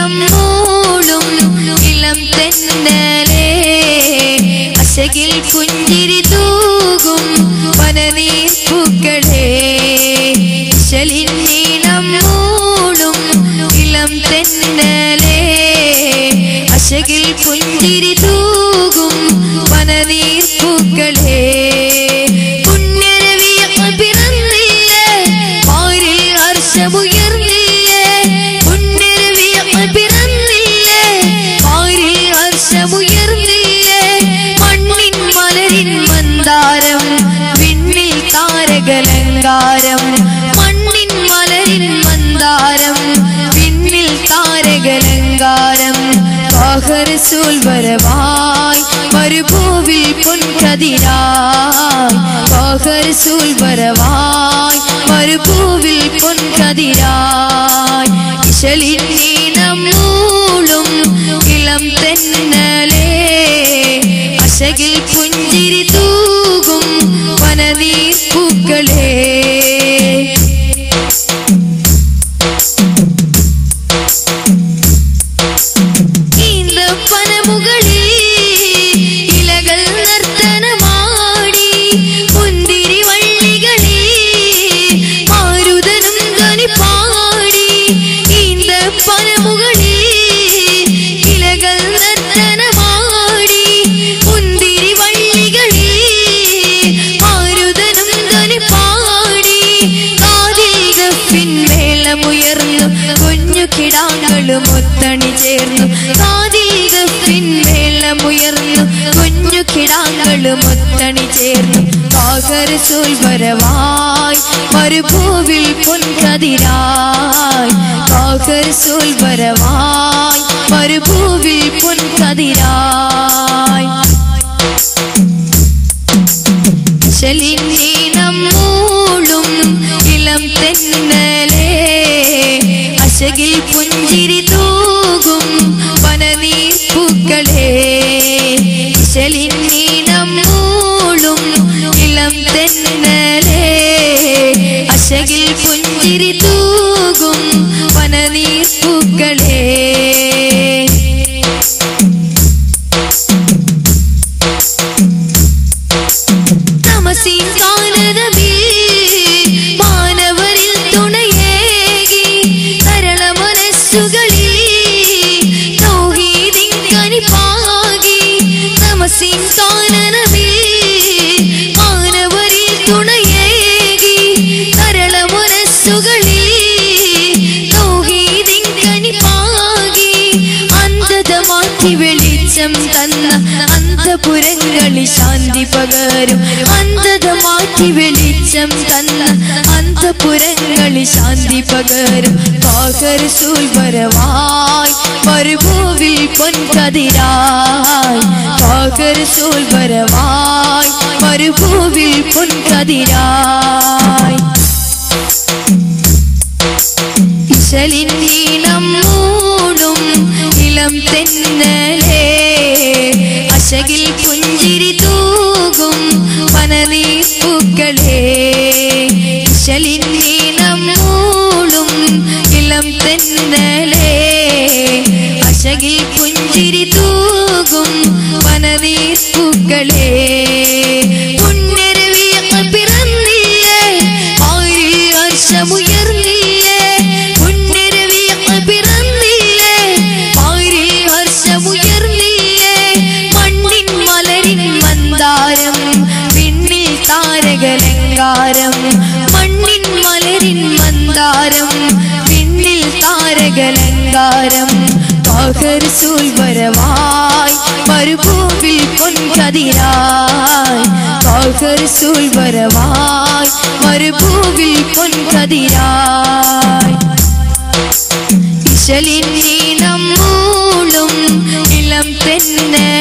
നീളം മൂളും ഇളം തെന്നലേ അശകിൽ പുഞ്ചിരി തൂകും വനനീർ പൂക്കളേ. ശലിൻ നീളം മൂളും ഇളം തെന്നലേ താരകലങ്കാരം മണ്ണിൻ മലരിൻ മന്ദാരം. പിന്നിൽ താരകലങ്കാരം വരവായി മരുഭൂവിൽ പൊൻകതിരായി. വരവായി മരുഭൂവിൽ പൊൻകതിരായി. ഇശലിൻ നീളം മൂളും ഇളം തെന്നലേ. അശകിൽ പുഞ്ചിരി പൂക്കളേ കുഞ്ഞു കിടാങ്ങളും ഒത്തണി ചേർന്നു. കാതിൽ ഗഫിൻ കുഞ്ഞു കിടാങ്ങളും ഒത്തണി ചേർന്നു. കാകരസൂൽ വരവായി മരുഭൂവിൽ പൊൻകതിരായി. കാകരസൂൽ വരവായി മരുഭൂവിൽ പൊൻകതിരായി. ശലിനീനം മൂളും ഇളം തെന്നലേ അശകിൽ പുഞ്ചിരി തൂകും വനനീർ പൂക്കളേ. ശലിൻ നീളം മൂളും ഇളം തെന്നലേ. അശകിൽ പുഞ്ചിരി തൂകും വനനീർ വെളിച്ചം തന്ന അന്തപുരങ്ങളിൽ ശാന്തി പകരും. അന്ധത മാറ്റി വെളിച്ചം തന്ന അന്തപുരങ്ങളിൽ ശാന്തി പകരും. പാകരസൂൽ വരവായി മരുഭൂവിൽ പൊൻകതിരായി പാകരസൂൽ വരവായി മരുഭൂവിൽ പൊൻകതിരായി. ഇശലിൻ നീളം മൂടും ഇളം തെന്നലേ. അശകിൽ പുഞ്ചിരി പകർസൂൽ വരവായി മരുഭൂവിൽ പൊൻകതിരായി പകർസൂൽ വരവായി മരുഭൂവിൽ പൊൻകതിരായി ഇശലിൻ നീളം മൂളും ഇളം തെന്നലേ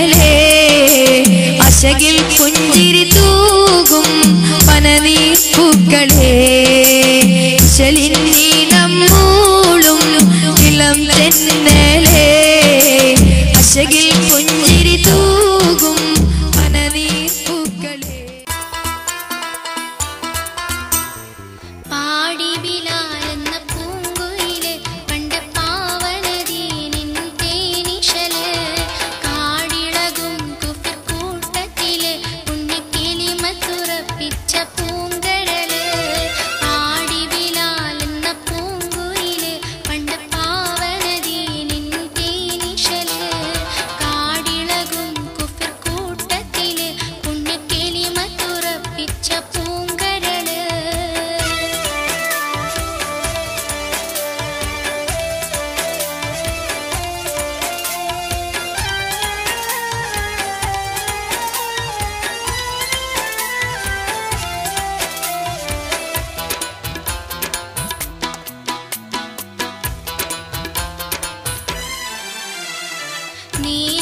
ನೀ